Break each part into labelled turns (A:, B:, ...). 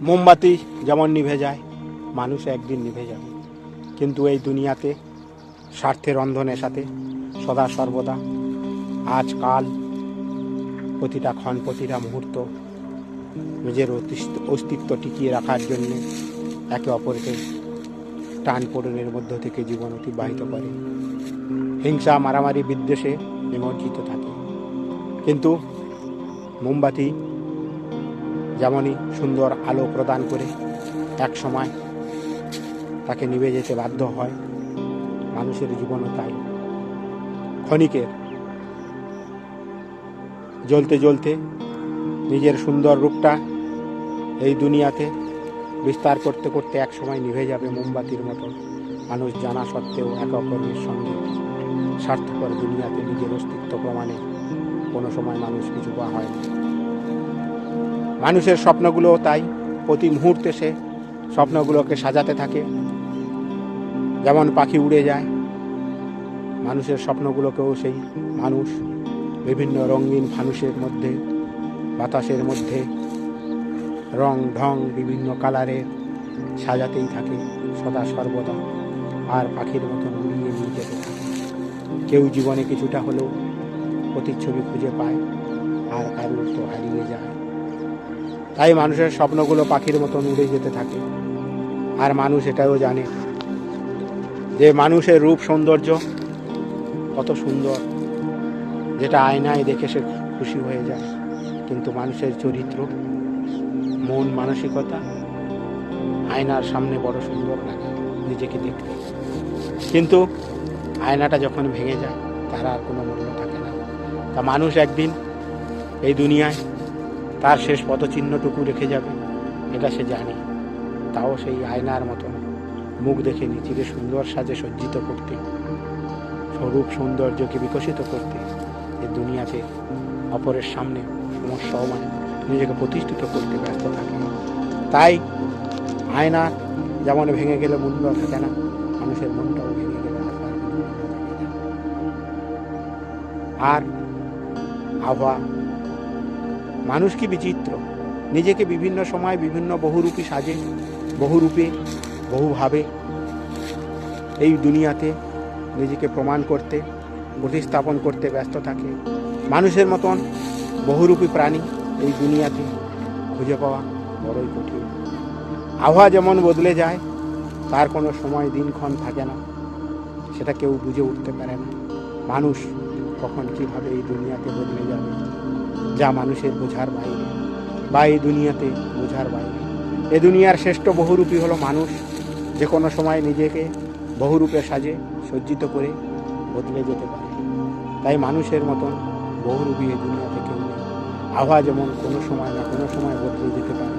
A: মোমবাতি যেমন নিভে যায়, মানুষ একদিন নিভে যাবে। কিন্তু এই দুনিয়াতে স্বার্থের অন্ধনের সাথে সদা সর্বদা আজ কাল প্রতিটা ক্ষণ, প্রতিটা মুহূর্ত নিজের অস্তিত্ব টিকিয়ে রাখার জন্য একে অপরকে টান পূরণের মধ্য থেকে জীবন অতিবাহিত করে। হিংসা, মারামারি বিদ্বেষে নিমজ্জিত থাকে। কিন্তু মোমবাতি যেমনই সুন্দর আলো প্রদান করে এক সময় তাকে নিভে যেতে বাধ্য হয়, মানুষের জীবনও তাই। ক্ষণিকের জ্বলতে জ্বলতে নিজের সুন্দর রূপটা এই দুনিয়াতে বিস্তার করতে করতে এক সময় নিভে যাবে মোমবাতির মতো। মানুষ জানা সত্ত্বেও এক অপরের সঙ্গে স্বার্থপর দুনিয়াতে নিজের অস্তিত্ব প্রমাণে কোনো সময় মানুষ কিছু বা হয় না। মানুষের স্বপ্নগুলোও তাই। প্রতি মুহূর্তে সে স্বপ্নগুলোকে সাজাতে থাকে। যেমন পাখি উড়ে যায়, মানুষের স্বপ্নগুলোকেও সেই মানুষ বিভিন্ন রঙিন ফানুষের মধ্যে, বাতাসের মধ্যে, রং ঢং বিভিন্ন কালারের সাজাতেই থাকে সদা সর্বদা। আর পাখির মতন উড়িয়ে নিয়ে যেতে থাকে। কেউ জীবনে কিছুটা হলেও প্রতিচ্ছবি খুঁজে পায়, আর কারুর তো হারিয়ে যায়। তাই মানুষের স্বপ্নগুলো পাখির মতন উড়ে যেতে থাকে। আর মানুষ এটাও জানে যে মানুষের রূপ সৌন্দর্য কত সুন্দর, যেটা আয়নায় দেখে সে খুশি হয়ে যায়। কিন্তু মানুষের চরিত্র, মন মানসিকতা আয়নার সামনে বড় সুন্দর লাগে নিজেকে দেখতে। কিন্তু আয়নাটা যখন ভেঙে যায়, তার আর কোনো মূল্য থাকে না। তা মানুষ একদিন এই দুনিয়ায় তার শেষ পদচিহ্নটুকু রেখে যাবে। এটা সে জানে। তাও সেই আয়নার মতন। মুখ দেখে নিজেকে সুন্দর সাজে সজ্জিত করতে। স্বরূপ সৌন্দর্যকে বিকশিত করতে। এ দুনিয়াতে অপরের সামনে সমস্যা মানে নিজেকে প্রতিষ্ঠিত করতে ব্যস্ত থাকে। তাই আয়না যেমন ভেঙে গেলে মূল্য থাকে না, মানুষের মনটাও ভেঙে গেলে আর আবহাওয়া মানুষ কি বিচিত্র? নিজেকে বিভিন্ন সময় বিভিন্ন বহুরূপী সাজে, বহুরূপে, বহুভাবে এই দুনিয়াতে নিজেকে প্রমাণ করতে, প্রতিস্থাপন করতে ব্যস্ত থাকে। মানুষের মতন বহুরূপী প্রাণী এই দুনিয়াতে খুঁজে পাওয়া বড়ই কঠিন। আবহাওয়া যেমন বদলে যায়, তার কোনো সময় দিনক্ষণ থাকে না। সেটা কেউ বুঝে উঠতে পারে না। মানুষ কখন কীভাবে এই দুনিয়াতে বদলে যাবে, যা মানুষের বোঝার বাইরে, বা এই দুনিয়াতে বোঝার বাইরে। এ দুনিয়ার শ্রেষ্ঠ বহুরূপী হলো মানুষ, যে কোনো সময় নিজেকে বহুরূপে সাজে, সজ্জিত করে বদলে যেতে পারে। তাই মানুষের মতন বহুরূপী এই দুনিয়াতে কেউ নেই। আবহাওয়া যেমন কোনো সময় না কোনো সময় বদলে যেতে পারে।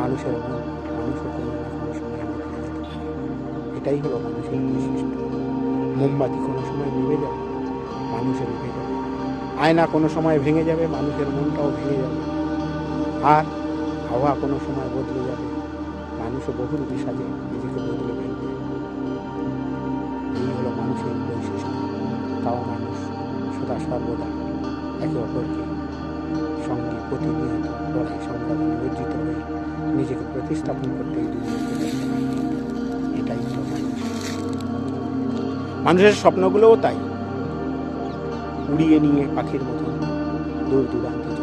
A: মানুষের মন মানুষও কোনো না কোনো সময় বদলে যেতে পারে। এটাই হলো মানুষের বৈশিষ্ট্য। মোমবাতি কোনো সময় নিভে যাবে। মানুষের নিভে যাবে। আয়না কোনো সময় ভেঙে যাবে, মানুষের মনটাও ভেঙে যাবে। আর হাওয়া কোনো সময় বদলে যাবে। মানুষও বহুরূপী সাজে নিজেকে বদলে ফেলবে এই হলো মানুষের বৈশিষ্ট্য। তাও মানুষ সদা সর্বদা একে অপরকে সঙ্গে প্রতিনিয়ত লড়াই সংগ্রামে নিমজ্জিত হয়ে নিজেকে প্রতিস্থাপন করতে। এটাই মানুষ। মানুষের স্বপ্নগুলোও তাই। উড়িয়ে নিয়ে পাখির মতন দূর দূরান্তে